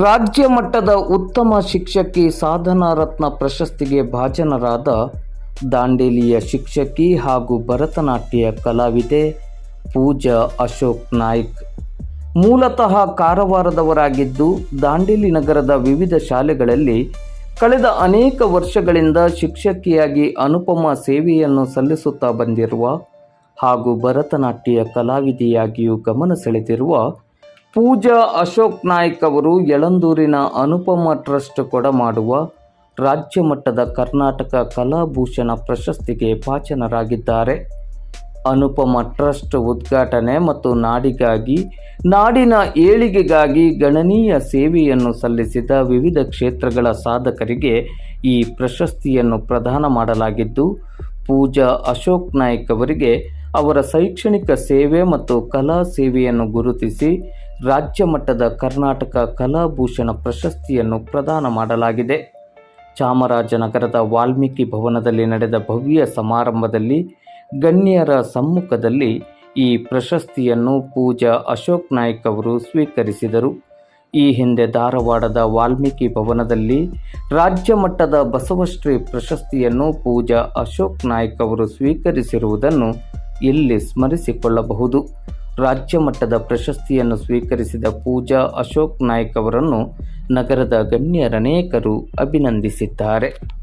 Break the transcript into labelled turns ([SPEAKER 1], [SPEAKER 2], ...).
[SPEAKER 1] ರಾಜ್ಯ ಮಟ್ಟದ ಉತ್ತಮ ಶಿಕ್ಷಕಿ ಸಾಧನಾ ರತ್ನ ಪ್ರಶಸ್ತಿಗೆ ಭಾಜನರಾದ ದಾಂಡೇಲಿಯ ಶಿಕ್ಷಕಿ ಹಾಗೂ ಭರತನಾಟ್ಯ ಕಲಾವಿದೆ ಪೂಜಾ ಅಶೋಕ್ ನಾಯ್ಕ್. ಮೂಲತಃ ಕಾರವಾರದವರಾಗಿದ್ದು, ದಾಂಡೇಲಿ ನಗರದ ವಿವಿಧ ಶಾಲೆಗಳಲ್ಲಿ ಕಳೆದ ಅನೇಕ ವರ್ಷಗಳಿಂದ ಶಿಕ್ಷಕಿಯಾಗಿ ಅನುಪಮ ಸೇವೆಯನ್ನು ಸಲ್ಲಿಸುತ್ತಾ ಬಂದಿರುವ ಹಾಗೂ ಭರತನಾಟ್ಯ ಕಲಾವಿದೆಯಾಗಿಯೂ ಗಮನ ಸೆಳೆದಿರುವ ಪೂಜಾ ಅಶೋಕ್ ನಾಯ್ಕ್ ಅವರು ಯಳಂದೂರಿನ ಅನುಪಮ ಟ್ರಸ್ಟ್ ಕೊಡಮಾಡುವ ರಾಜ್ಯ ಮಟ್ಟದ ಕರ್ನಾಟಕ ಕಲಾಭೂಷಣ ಪ್ರಶಸ್ತಿಗೆ ಪಾಚನರಾಗಿದ್ದಾರೆ. ಅನುಪಮ ಟ್ರಸ್ಟ್ ಉದ್ಘಾಟನೆ ಮತ್ತು ನಾಡಿಗಾಗಿ, ನಾಡಿನ ಏಳಿಗೆಗಾಗಿ ಗಣನೀಯ ಸೇವೆಯನ್ನು ಸಲ್ಲಿಸಿದ ವಿವಿಧ ಕ್ಷೇತ್ರಗಳ ಸಾಧಕರಿಗೆ ಈ ಪ್ರಶಸ್ತಿಯನ್ನು ಪ್ರದಾನ ಮಾಡಲಾಗಿದ್ದು, ಪೂಜಾ ಅಶೋಕ್ ನಾಯ್ಕ್ ಅವರಿಗೆ ಅವರ ಶೈಕ್ಷಣಿಕ ಸೇವೆ ಮತ್ತು ಕಲಾ ಸೇವೆಯನ್ನು ಗುರುತಿಸಿ ರಾಜ್ಯ ಮಟ್ಟದ ಕರ್ನಾಟಕ ಕಲಾಭೂಷಣ ಪ್ರಶಸ್ತಿಯನ್ನು ಪ್ರದಾನ ಮಾಡಲಾಗಿದೆ. ಚಾಮರಾಜನಗರದ ವಾಲ್ಮೀಕಿ ಭವನದಲ್ಲಿ ನಡೆದ ಭವ್ಯ ಸಮಾರಂಭದಲ್ಲಿ ಗಣ್ಯರ ಸಮ್ಮುಖದಲ್ಲಿ ಈ ಪ್ರಶಸ್ತಿಯನ್ನು ಪೂಜಾ ಅಶೋಕ್ ನಾಯ್ಕ್ ಅವರು ಸ್ವೀಕರಿಸಿದರು. ಈ ಹಿಂದೆ ಧಾರವಾಡದ ವಾಲ್ಮೀಕಿ ಭವನದಲ್ಲಿ ರಾಜ್ಯ ಮಟ್ಟದ ಬಸವಶ್ರೀ ಪ್ರಶಸ್ತಿಯನ್ನು ಪೂಜಾ ಅಶೋಕ್ ನಾಯ್ಕ್ ಅವರು ಸ್ವೀಕರಿಸಿರುವುದನ್ನು ಇಲ್ಲಿ ಸ್ಮರಿಸಿಕೊಳ್ಳಬಹುದು? ರಾಜ್ಯ ಮಟ್ಟದ ಪ್ರಶಸ್ತಿಯನ್ನು ಸ್ವೀಕರಿಸಿದ ಪೂಜಾ ಅಶೋಕ್ ನಾಯ್ಕ್ ಅವರನ್ನು ನಗರದ ಗಣ್ಯರನೇಕರು ಅಭಿನಂದಿಸಿದ್ದಾರೆ.